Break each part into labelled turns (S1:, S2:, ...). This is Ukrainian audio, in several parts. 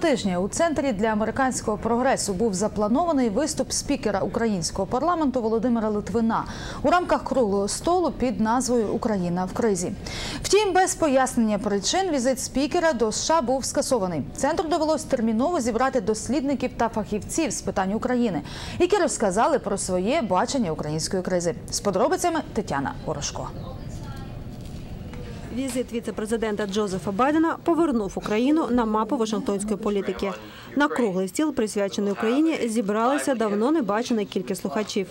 S1: тижня у центрі для американського прогресу був запланований виступ спікера українського парламенту Володимира Литвина у рамках круглого столу під назвою Україна в кризі. Втім, без пояснення причин візит спікера до США був скасований. Центру довелось терміново зібрати дослідників та фахівців з питань України, які розказали про своє бачення української кризи. З подробицями Тетяна Порошко.
S2: Візит віце-президента Джозефа Байдена повернув Україну на мапу Вашингтонської політики. На круглий стіл, присвячений Україні, зібралися давно не бачена кількість слухачів.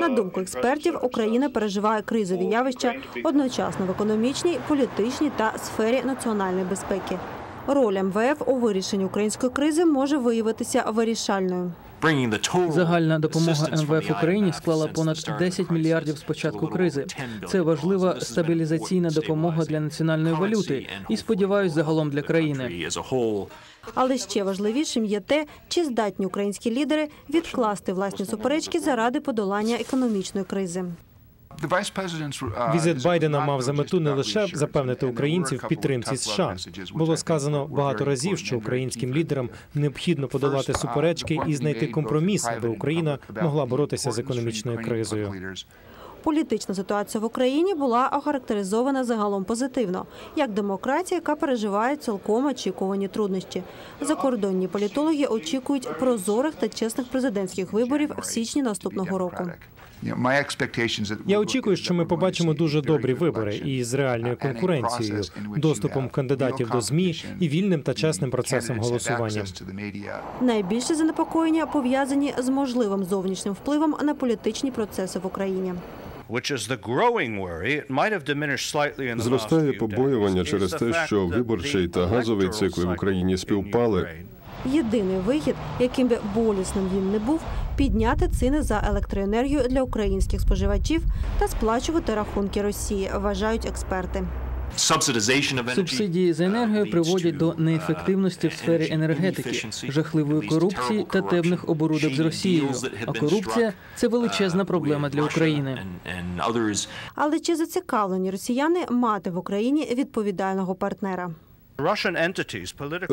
S2: На думку експертів, Україна переживає кризові явища одночасно в економічній, політичній та сфері національної безпеки. Роль МВФ у вирішенні української кризи може виявитися вирішальною.
S3: Загальна допомога МВФ Україні склала понад 10 мільярдів з початку кризи. Це важлива стабілізаційна допомога для національної валюти і сподіваюсь, загалом для країни.
S2: Але ще важливішим є те, чи здатні українські лідери відкласти власні суперечки заради подолання економічної кризи.
S4: Візит Байдена мав за мету не лише запевнити українців в підтримці США. Було сказано багато разів, що українським лідерам необхідно подолати суперечки і знайти компроміс, аби Україна могла боротися з економічною кризою.
S2: Політична ситуація в Україні була охарактеризована загалом позитивно, як демократія, яка переживає цілком очікувані труднощі. Закордонні політологи очікують прозорих та чесних президентських виборів в січні наступного року.
S4: Я очікую, що ми побачимо дуже добрі вибори із реальною конкуренцією, доступом кандидатів до змі і вільним та чесним процесом голосування.
S2: Найбільше занепокоєння пов'язані з можливим зовнішнім впливом на політичні процеси в Україні.
S5: Зростає побоювання через те, що виборчий та газовий цикли в Україні співпали.
S2: Єдиний вихід, яким би болісним він не був, підняти ціни за електроенергію для українських споживачів та сплачувати рахунки Росії, вважають експерти.
S3: Субсидії за енергію приводять до неефективності в сфері енергетики, жахливої корупції та темних оборудок з Росією. А корупція це величезна проблема для України.
S2: Але чи зацікавлені росіяни мати в Україні відповідального партнера?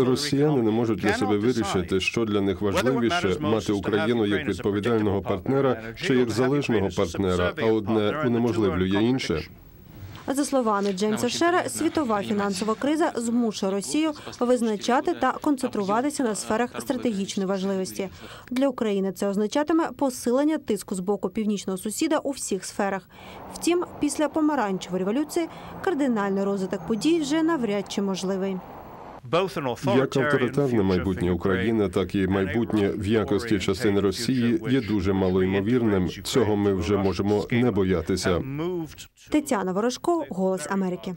S5: Росіяни не можуть для себе вирішити, що для них важливіше мати Україну як відповідального партнера чи як залежного партнера, а одне унеможливлює інше.
S2: За словами Джеймса Шера, світова фінансова криза змушує Росію визначати та концентруватися на сферах стратегічної важливості. Для України це означатиме посилення тиску з боку північного сусіда у всіх сферах. Втім, після помаранчевої революції кардинальний розвиток подій вже навряд чи можливий.
S5: Як авторитарне майбутнє України, так і майбутнє в якості частини Росії є дуже малоймовірним. Цього ми вже можемо не боятися.
S2: Тетяна Ворожко, Голос Америки.